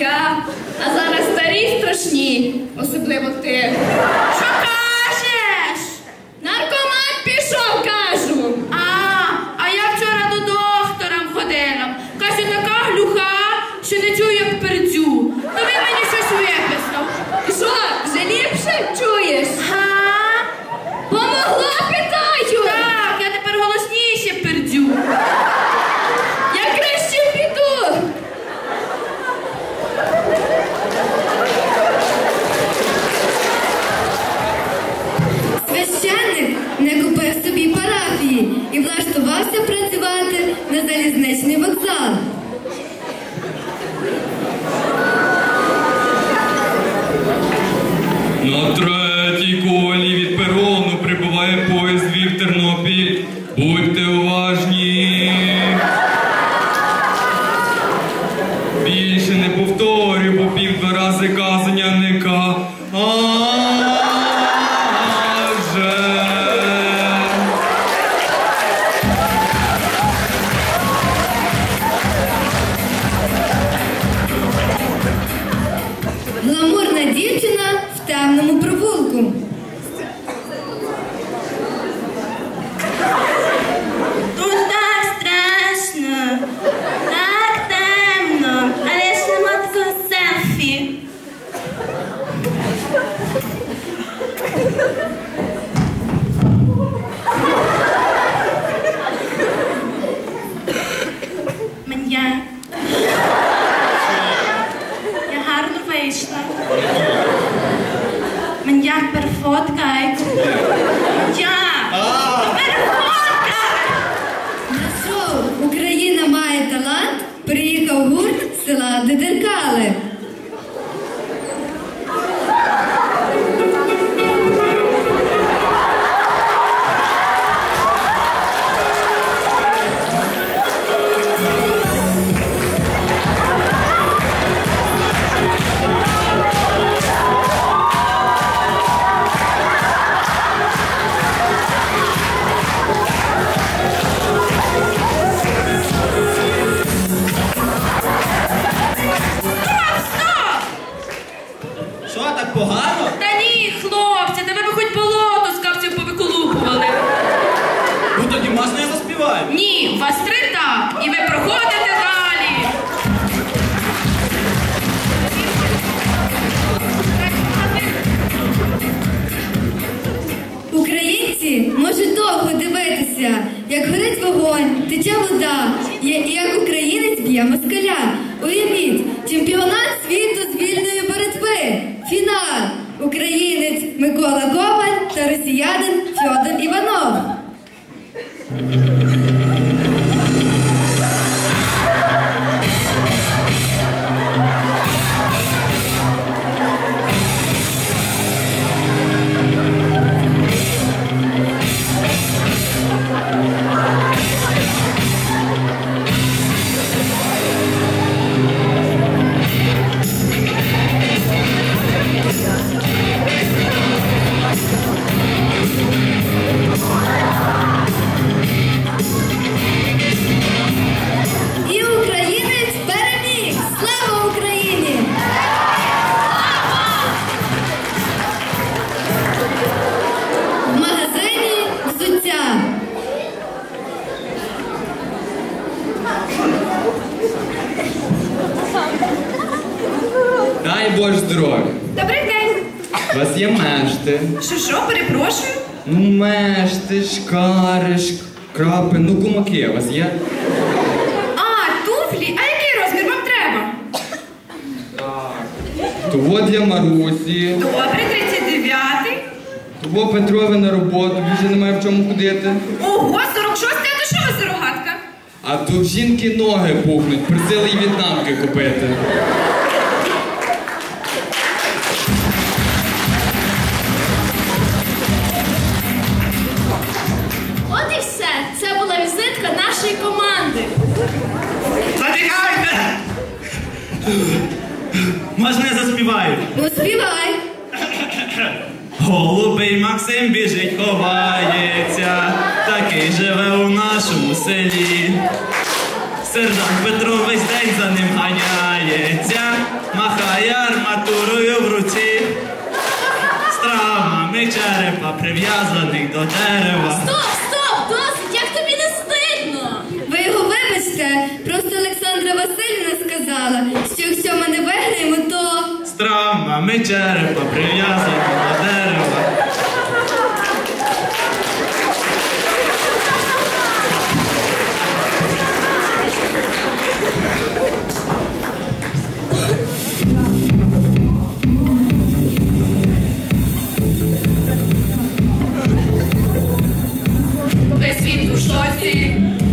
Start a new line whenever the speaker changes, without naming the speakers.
я. А зараз старі страшні, особливо ти.
Що
залізничний вокзал.
На третій колі від перону прибуває поїзд Львів Тернопіль. Будьте уважні.
Okay.
Українці можуть довго дивитися, як горить вогонь, тече вода, і як українець б'є москаля. Уявіть, чемпіонат світу з вільної боротьби. Фінал. Українець Микола Коваль та росіянин Фьодор Іванов.
Боже здоров'я.
Добрий день.
У вас є мешти.
Що, що, перепрошую?
Ну, мешти, шкари, шкрапи, ну кумаки у вас є.
А, туфлі? А який розмір вам треба?
Того для Марусі,
Добре, 39-й.
того Петрові на роботу, більше немає в чому ходити.
Ого, 46-й, а то що ви за рогатка?
А в жінки ноги пухнуть, просили й в'єтнамки купити.
Голубий Максим біжить, ховається, такий живе у нашому селі. Сержант Петро весь день за ним ганяється, махає арматурою в руці. З травмами черепа прив'язаних до дерева.
Стоп, стоп, досить, як тобі не стидно?
Ви його вибачте, просто Олександра Васильівна сказала, що якщо ми не виграємо, то
З травмами черепа прив'язаних до дерева. see.